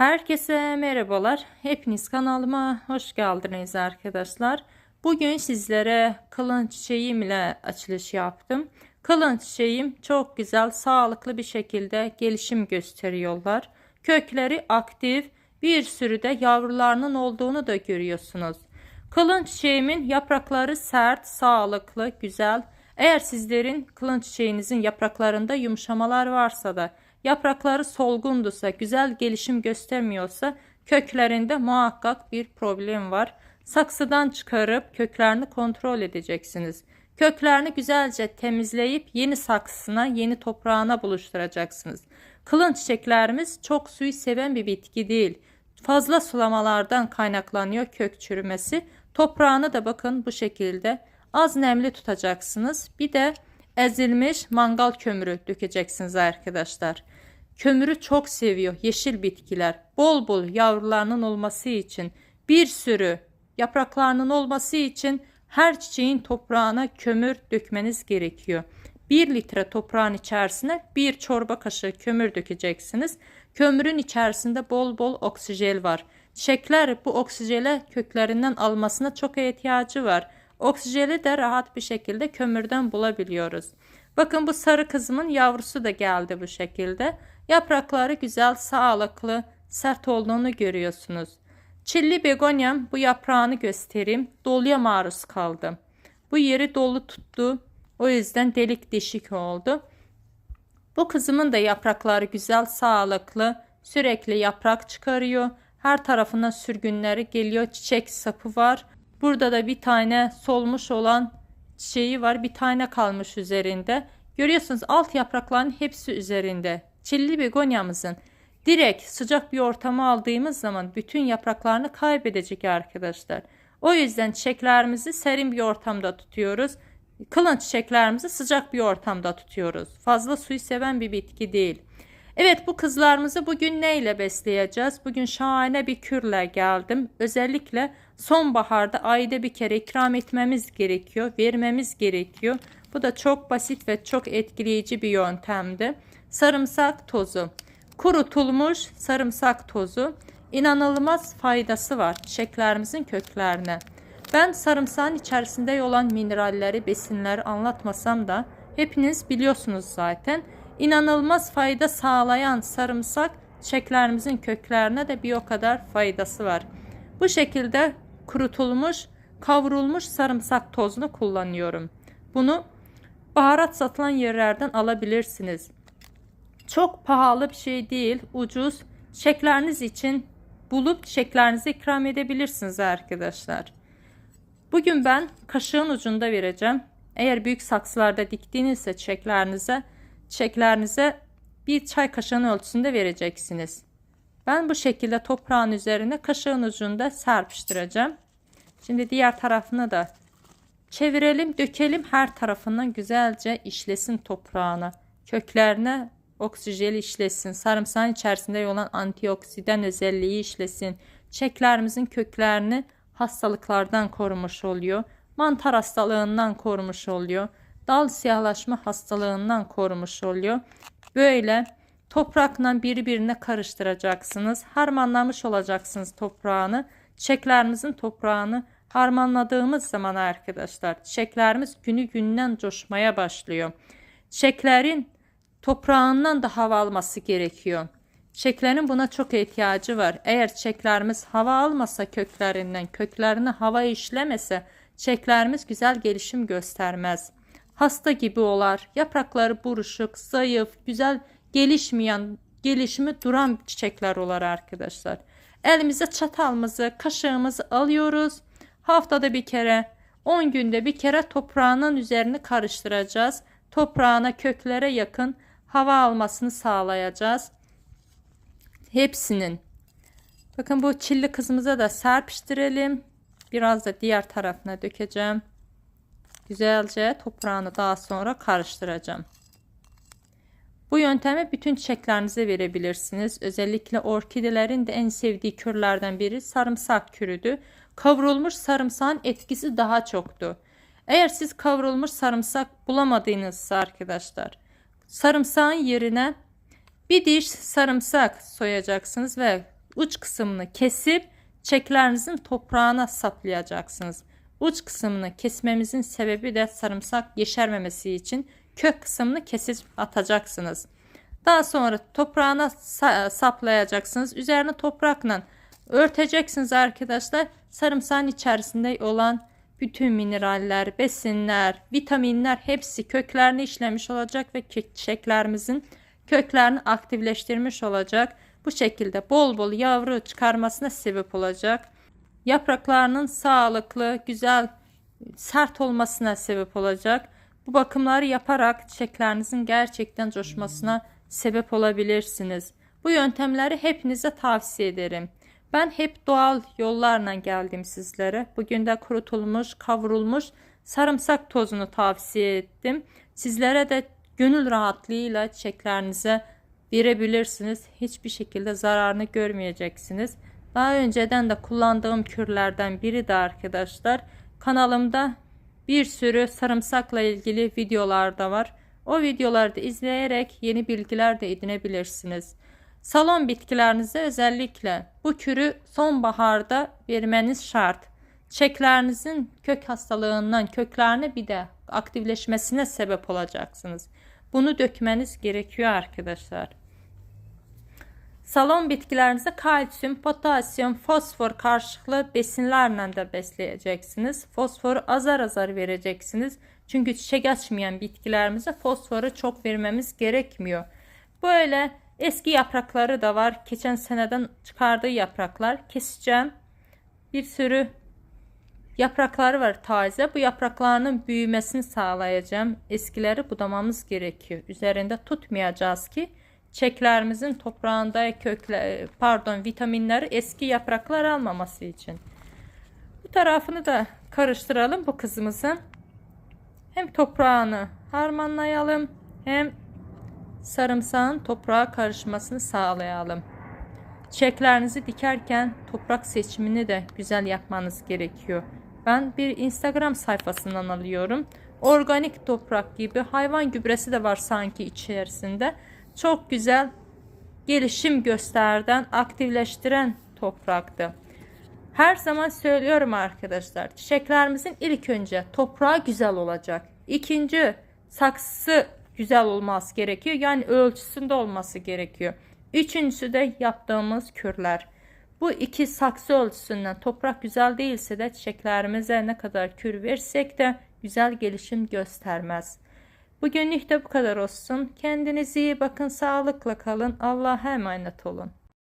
Herkese merhabalar. Hepiniz kanalıma hoş geldiniz arkadaşlar. Bugün sizlere kılın çiçeğim ile açılış yaptım. Kılın çiçeğim çok güzel, sağlıklı bir şekilde gelişim gösteriyorlar. Kökleri aktif, bir sürü de yavrularının olduğunu da görüyorsunuz. Kılın çiçeğimin yaprakları sert, sağlıklı, güzel. Eğer sizlerin kılın çiçeğinizin yapraklarında yumuşamalar varsa da yaprakları solgundursa, güzel gelişim göstermiyorsa köklerinde muhakkak bir problem var. Saksıdan çıkarıp köklerini kontrol edeceksiniz. Köklerini güzelce temizleyip yeni saksısına, yeni toprağına buluşturacaksınız. Kılın çiçeklerimiz çok suyu seven bir bitki değil. Fazla sulamalardan kaynaklanıyor kök çürümesi. Toprağını da bakın bu şekilde az nemli tutacaksınız. Bir de ezilmiş mangal kömürü dökeceksiniz arkadaşlar. Kömürü çok seviyor yeşil bitkiler. Bol bol yavrularının olması için bir sürü yapraklarının olması için her çiçeğin toprağına kömür dökmeniz gerekiyor. 1 litre toprağın içerisine bir çorba kaşığı kömür dökeceksiniz. Kömürün içerisinde bol bol oksijen var. Çiçekler bu oksijele köklerinden almasına çok ihtiyacı var. Oksijeni de rahat bir şekilde kömürden bulabiliyoruz. Bakın bu sarı kızımın yavrusu da geldi bu şekilde. Yaprakları güzel, sağlıklı, sert olduğunu görüyorsunuz. Çilli begonyam bu yaprağını göstereyim. Doluya maruz kaldı. Bu yeri dolu tuttu. O yüzden delik deşik oldu. Bu kızımın da yaprakları güzel, sağlıklı, sürekli yaprak çıkarıyor. Her tarafına sürgünleri geliyor. Çiçek sapı var. Burada da bir tane solmuş olan çiçeği var. Bir tane kalmış üzerinde. Görüyorsunuz alt yaprakların hepsi üzerinde. Çilli begonyamızın direkt sıcak bir ortama aldığımız zaman bütün yapraklarını kaybedecek arkadaşlar. O yüzden çiçeklerimizi serin bir ortamda tutuyoruz. Kılın çiçeklerimizi sıcak bir ortamda tutuyoruz. Fazla suyu seven bir bitki değil. Evet bu kızlarımızı bugün ne ile besleyeceğiz? Bugün şahane bir kürle geldim. Özellikle sonbaharda ayda bir kere ikram etmemiz gerekiyor, vermemiz gerekiyor. Bu da çok basit ve çok etkileyici bir yöntemdi. Sarımsak tozu. Kurutulmuş sarımsak tozu. İnanılmaz faydası var çiçeklerimizin köklerine. Ben sarımsağın içerisinde olan mineralleri, besinleri anlatmasam da hepiniz biliyorsunuz zaten. İnanılmaz fayda sağlayan sarımsak çiçeklerimizin köklerine de bir o kadar faydası var. Bu şekilde kurutulmuş, kavrulmuş sarımsak tozunu kullanıyorum. Bunu baharat satılan yerlerden alabilirsiniz. Çok pahalı bir şey değil, ucuz. Çiçekleriniz için bulup çiçeklerinize ikram edebilirsiniz arkadaşlar. Bugün ben kaşığın ucunda vereceğim. Eğer büyük saksılarda diktiğinizse çiçeklerinize, çiçeklerinize bir çay kaşığının ölçüsünde vereceksiniz. Ben bu şekilde toprağın üzerine kaşığın ucunda serpiştireceğim. Şimdi diğer tarafını da çevirelim, dökelim her tarafından güzelce işlesin toprağına. Köklerine oksijen işlesin. Sarımsağın içerisinde olan antioksidan özelliği işlesin. Çiçeklerimizin köklerini hastalıklardan korumuş oluyor. Mantar hastalığından korumuş oluyor. Dal siyahlaşma hastalığından korumuş oluyor. Böyle toprakla birbirine karıştıracaksınız. Harmanlamış olacaksınız toprağını. Çiçeklerimizin toprağını harmanladığımız zaman arkadaşlar çiçeklerimiz günü günden coşmaya başlıyor. Çiçeklerin toprağından da hava alması gerekiyor. Çiçeklerin buna çok ihtiyacı var. Eğer çiçeklerimiz hava almasa köklerinden, köklerine hava işlemese çiçeklerimiz güzel gelişim göstermez. Hasta gibi olar. Yaprakları buruşuk, zayıf, güzel gelişmeyen, gelişimi duran çiçekler olar arkadaşlar. Elimize çatalımızı, kaşığımızı alıyoruz. Haftada bir kere, 10 günde bir kere toprağının üzerini karıştıracağız. Toprağına köklere yakın hava almasını sağlayacağız. Hepsinin. Bakın bu çilli kızımıza da serpiştirelim. Biraz da diğer tarafına dökeceğim. Güzelce toprağını daha sonra karıştıracağım. Bu yöntemi bütün çiçeklerinize verebilirsiniz. Özellikle orkidelerin de en sevdiği kürlerden biri sarımsak kürüdür. Kavrulmuş sarımsağın etkisi daha çoktu. Eğer siz kavrulmuş sarımsak bulamadığınızsa arkadaşlar sarımsağın yerine bir diş sarımsak soyacaksınız ve uç kısmını kesip çiçeklerinizin toprağına saplayacaksınız. Uç kısmını kesmemizin sebebi de sarımsak yeşermemesi için kök kısmını kesip atacaksınız. Daha sonra toprağına sa- saplayacaksınız. Üzerine toprakla örteceksiniz arkadaşlar. Sarımsağın içerisinde olan bütün mineraller, besinler, vitaminler hepsi köklerini işlemiş olacak ve çiçeklerimizin köklerini aktifleştirmiş olacak. Bu şekilde bol bol yavru çıkarmasına sebep olacak. Yapraklarının sağlıklı, güzel, sert olmasına sebep olacak. Bu bakımları yaparak çiçeklerinizin gerçekten coşmasına sebep olabilirsiniz. Bu yöntemleri hepinize tavsiye ederim. Ben hep doğal yollarla geldim sizlere. Bugün de kurutulmuş, kavrulmuş sarımsak tozunu tavsiye ettim. Sizlere de gönül rahatlığıyla çiçeklerinize verebilirsiniz. Hiçbir şekilde zararını görmeyeceksiniz. Daha önceden de kullandığım kürlerden biri de arkadaşlar. Kanalımda bir sürü sarımsakla ilgili videolar da var. O videoları da izleyerek yeni bilgiler de edinebilirsiniz. Salon bitkilerinize özellikle bu kürü sonbaharda vermeniz şart. Çiçeklerinizin kök hastalığından köklerine bir de aktifleşmesine sebep olacaksınız. Bunu dökmeniz gerekiyor arkadaşlar. Salon bitkilerinizi kalsiyum, potasyum, fosfor karşılıklı besinlerle de besleyeceksiniz. Fosforu azar azar vereceksiniz. Çünkü çiçek açmayan bitkilerimize fosforu çok vermemiz gerekmiyor. Böyle eski yaprakları da var. Geçen seneden çıkardığı yapraklar. Keseceğim. Bir sürü yaprakları var taze. Bu yapraklarının büyümesini sağlayacağım. Eskileri budamamız gerekiyor. Üzerinde tutmayacağız ki çiçeklerimizin toprağında kökle pardon vitaminleri eski yapraklar almaması için. Bu tarafını da karıştıralım bu kızımızın. Hem toprağını harmanlayalım hem sarımsağın toprağa karışmasını sağlayalım. Çiçeklerinizi dikerken toprak seçimini de güzel yapmanız gerekiyor. Ben bir Instagram sayfasından alıyorum. Organik toprak gibi hayvan gübresi de var sanki içerisinde. Çok güzel gelişim gösterden, aktifleştiren topraktı. Her zaman söylüyorum arkadaşlar. Çiçeklerimizin ilk önce toprağı güzel olacak. İkinci saksısı güzel olması gerekiyor. Yani ölçüsünde olması gerekiyor. Üçüncüsü de yaptığımız kürler. Bu iki saksı ölçüsünden toprak güzel değilse de çiçeklerimize ne kadar kür versek de güzel gelişim göstermez. Bugünlük de bu kadar olsun. Kendinize iyi bakın, sağlıkla kalın. Allah'a emanet olun.